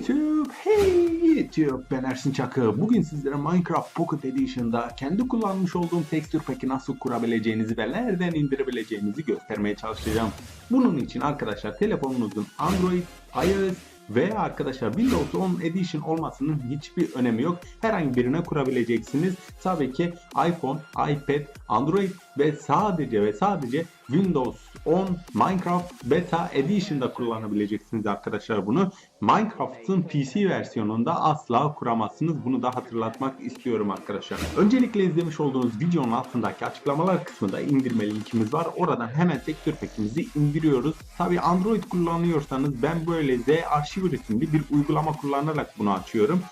YouTube, hey YouTube, ben Ersin Çakı. Bugün sizlere Minecraft Pocket Edition'da kendi kullanmış olduğum tekstür peki nasıl kurabileceğinizi ve nereden indirebileceğinizi göstermeye çalışacağım. Bunun için arkadaşlar telefonunuzun Android, iOS veya arkadaşlar Windows 10 Edition olmasının hiçbir önemi yok. Herhangi birine kurabileceksiniz. Tabii ki iPhone, iPad, Android ve sadece ve sadece Windows 10 Minecraft Beta Edition'da kullanabileceksiniz arkadaşlar bunu. Minecraft'ın PC versiyonunda asla kuramazsınız. Bunu da hatırlatmak istiyorum arkadaşlar. Öncelikle izlemiş olduğunuz videonun altındaki açıklamalar kısmında indirme linkimiz var. Oradan hemen tekstür pekimizi indiriyoruz. Tabi Android kullanıyorsanız ben böyle Z Archiver isimli bir uygulama kullanarak bunu açıyorum.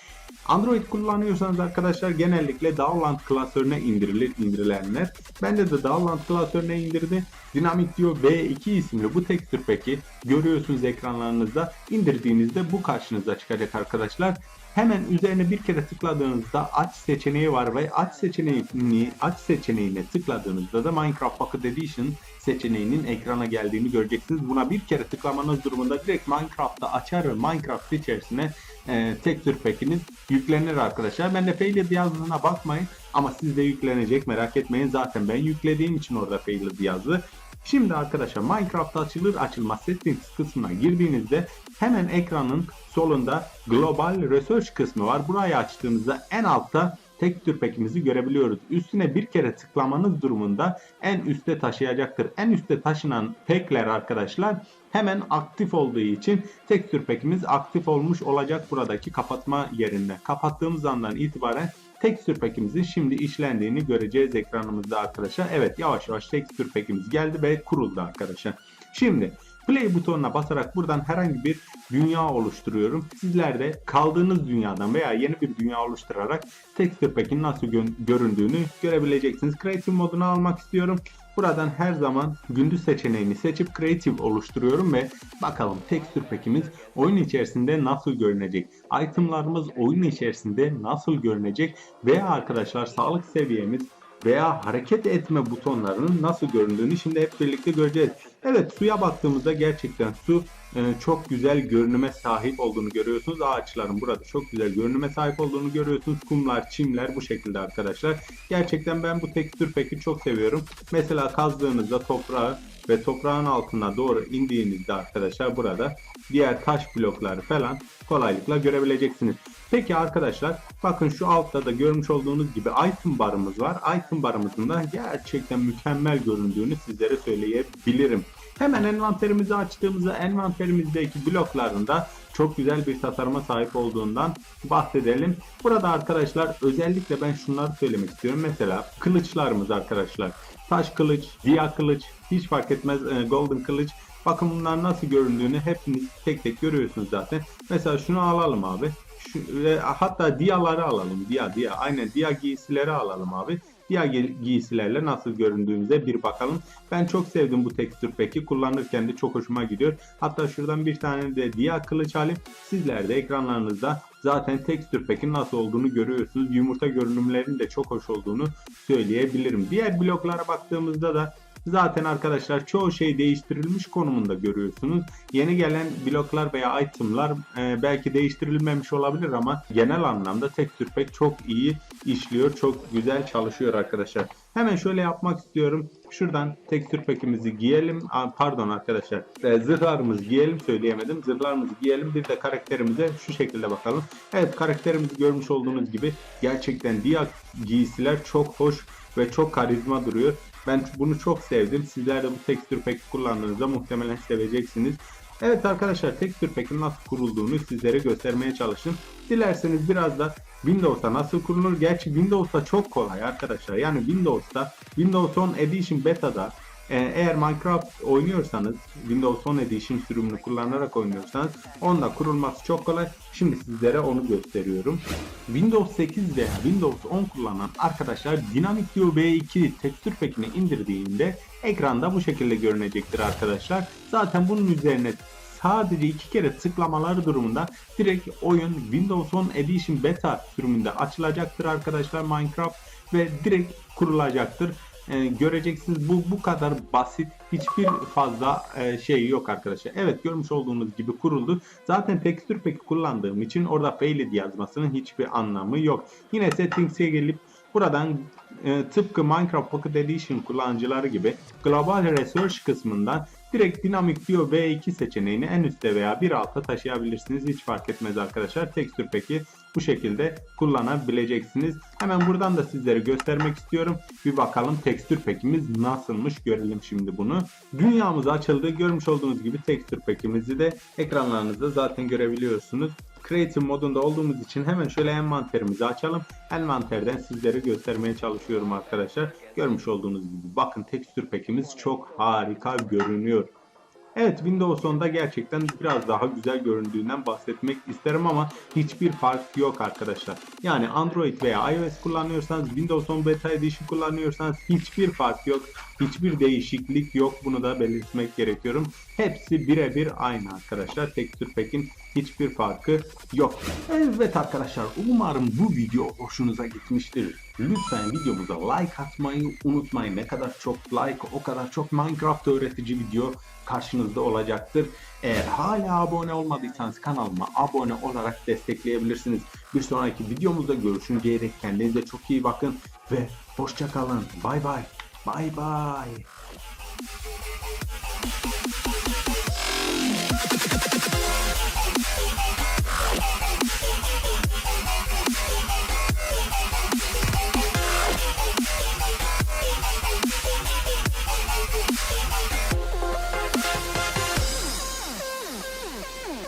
Android kullanıyorsanız arkadaşlar genellikle Download klasörüne indirilir indirilenler. Bende de Download klasörüne indirdi. Dynamic Duo V2 isimli bu tekstür peki görüyorsunuz ekranlarınızda. İndirdiğinizde bu karşınıza çıkacak arkadaşlar. Hemen üzerine bir kere tıkladığınızda aç seçeneği var ve aç seçeneğini aç seçeneğine tıkladığınızda da Minecraft Pocket Edition seçeneğinin ekrana geldiğini göreceksiniz. Buna bir kere tıklamanız durumunda direkt Minecraft'ta açar ve Minecraft içerisine e, tekstür pekiniz yüklenir arkadaşlar. Ben de failed yazdığına bakmayın ama sizde yüklenecek merak etmeyin. Zaten ben yüklediğim için orada failed yazdı. Şimdi arkadaşlar Minecraft açılır açılmaz settings kısmına girdiğinizde hemen ekranın solunda Global Research kısmı var. Burayı açtığınızda en altta tekstür pekimizi görebiliyoruz. Üstüne bir kere tıklamanız durumunda en üste taşıyacaktır. En üste taşınan pekler arkadaşlar hemen aktif olduğu için tekstür pekimiz aktif olmuş olacak buradaki kapatma yerinde. Kapattığımız andan itibaren tekstür pekimizin şimdi işlendiğini göreceğiz ekranımızda arkadaşlar. Evet yavaş yavaş tekstür pekimiz geldi ve kuruldu arkadaşlar. Şimdi Play butonuna basarak buradan herhangi bir dünya oluşturuyorum. Sizler de kaldığınız dünyadan veya yeni bir dünya oluşturarak Texture Pack'in nasıl göründüğünü görebileceksiniz. Creative modunu almak istiyorum. Buradan her zaman gündüz seçeneğini seçip Creative oluşturuyorum ve bakalım Texture Pack'imiz oyun içerisinde nasıl görünecek? Itemlarımız oyun içerisinde nasıl görünecek? Veya arkadaşlar sağlık seviyemiz veya hareket etme butonlarının nasıl göründüğünü şimdi hep birlikte göreceğiz. Evet suya baktığımızda gerçekten su e, çok güzel görünüme sahip olduğunu görüyorsunuz. Ağaçların burada çok güzel görünüme sahip olduğunu görüyorsunuz. Kumlar, çimler bu şekilde arkadaşlar. Gerçekten ben bu tekstür peki çok seviyorum. Mesela kazdığınızda toprağı ve toprağın altına doğru indiğinizde arkadaşlar burada diğer taş blokları falan kolaylıkla görebileceksiniz. Peki arkadaşlar bakın şu altta da görmüş olduğunuz gibi item barımız var. Item barımızın da gerçekten mükemmel göründüğünü sizlere söyleyebilirim. Hemen envanterimizi açtığımızda envanterimizdeki bloklarında çok güzel bir tasarıma sahip olduğundan bahsedelim. Burada arkadaşlar özellikle ben şunları söylemek istiyorum. Mesela kılıçlarımız arkadaşlar. Taş kılıç, diya kılıç, hiç fark etmez e, golden kılıç. Bakın bunlar nasıl göründüğünü hepiniz tek tek görüyorsunuz zaten. Mesela şunu alalım abi. Şu, ve hatta diyaları alalım. Diya diya. Aynen diya giysileri alalım abi diğer giysilerle nasıl göründüğümüze bir bakalım. Ben çok sevdim bu tekstür peki. Kullanırken de çok hoşuma gidiyor. Hatta şuradan bir tane de diğer kılıç alayım. Sizler de ekranlarınızda zaten tekstür pekin nasıl olduğunu görüyorsunuz. Yumurta görünümlerinin de çok hoş olduğunu söyleyebilirim. Diğer bloklara baktığımızda da Zaten arkadaşlar çoğu şey değiştirilmiş konumunda görüyorsunuz. Yeni gelen bloklar veya itemlar e, belki değiştirilmemiş olabilir ama genel anlamda tekstür pek çok iyi işliyor. Çok güzel çalışıyor arkadaşlar. Hemen şöyle yapmak istiyorum. Şuradan tekstür pekimizi giyelim. Aa, pardon arkadaşlar. E, zırhlarımızı giyelim söyleyemedim. Zırhlarımızı giyelim. Bir de karakterimize şu şekilde bakalım. Evet karakterimizi görmüş olduğunuz gibi gerçekten diğer giysiler çok hoş ve çok karizma duruyor. Ben bunu çok sevdim. Sizler de bu tekstür pack kullandığınızda muhtemelen seveceksiniz. Evet arkadaşlar tekstür pack'in nasıl kurulduğunu sizlere göstermeye çalıştım. Dilerseniz biraz da Windows'ta nasıl kurulur? Gerçi Windows'ta çok kolay arkadaşlar. Yani Windows'ta Windows 10 Edition Beta'da eğer Minecraft oynuyorsanız, Windows 10 Edition sürümünü kullanarak oynuyorsanız onda kurulması çok kolay. Şimdi sizlere onu gösteriyorum. Windows 8 veya Windows 10 kullanan arkadaşlar Dynamic Duo V2 tekstür pekini indirdiğinde ekranda bu şekilde görünecektir arkadaşlar. Zaten bunun üzerine sadece iki kere tıklamaları durumunda direkt oyun Windows 10 Edition Beta sürümünde açılacaktır arkadaşlar Minecraft ve direkt kurulacaktır. E, göreceksiniz. Bu bu kadar basit. Hiçbir fazla e, şey yok arkadaşlar. Evet görmüş olduğunuz gibi kuruldu. Zaten tekstür peki kullandığım için orada failed yazmasının hiçbir anlamı yok. Yine settings'e gelip buradan e, tıpkı Minecraft Pocket Edition kullanıcıları gibi Global Research kısmından direkt Dynamic View V2 seçeneğini en üstte veya bir alta taşıyabilirsiniz. Hiç fark etmez arkadaşlar. Tekstür peki bu şekilde kullanabileceksiniz. Hemen buradan da sizlere göstermek istiyorum. Bir bakalım tekstür pekimiz nasılmış görelim şimdi bunu. Dünyamız açıldı. Görmüş olduğunuz gibi tekstür pekimizi de ekranlarınızda zaten görebiliyorsunuz. Creative modunda olduğumuz için hemen şöyle envanterimizi açalım. Envanterden sizlere göstermeye çalışıyorum arkadaşlar. Görmüş olduğunuz gibi bakın tekstür pekimiz çok harika görünüyor. Evet Windows 10'da gerçekten biraz daha güzel göründüğünden bahsetmek isterim ama hiçbir fark yok arkadaşlar. Yani Android veya iOS kullanıyorsanız Windows 10 Beta Edition kullanıyorsanız hiçbir fark yok. Hiçbir değişiklik yok. Bunu da belirtmek gerekiyorum. Hepsi birebir aynı arkadaşlar. Texture Pack'in hiçbir farkı yok. Evet arkadaşlar umarım bu video hoşunuza gitmiştir. Lütfen videomuza like atmayı unutmayın. Ne kadar çok like o kadar çok Minecraft öğretici video karşınızda olacaktır. Eğer hala abone olmadıysanız kanalıma abone olarak destekleyebilirsiniz. Bir sonraki videomuzda görüşünceye dek kendinize çok iyi bakın ve hoşça kalın. Bay bay. Bay bay.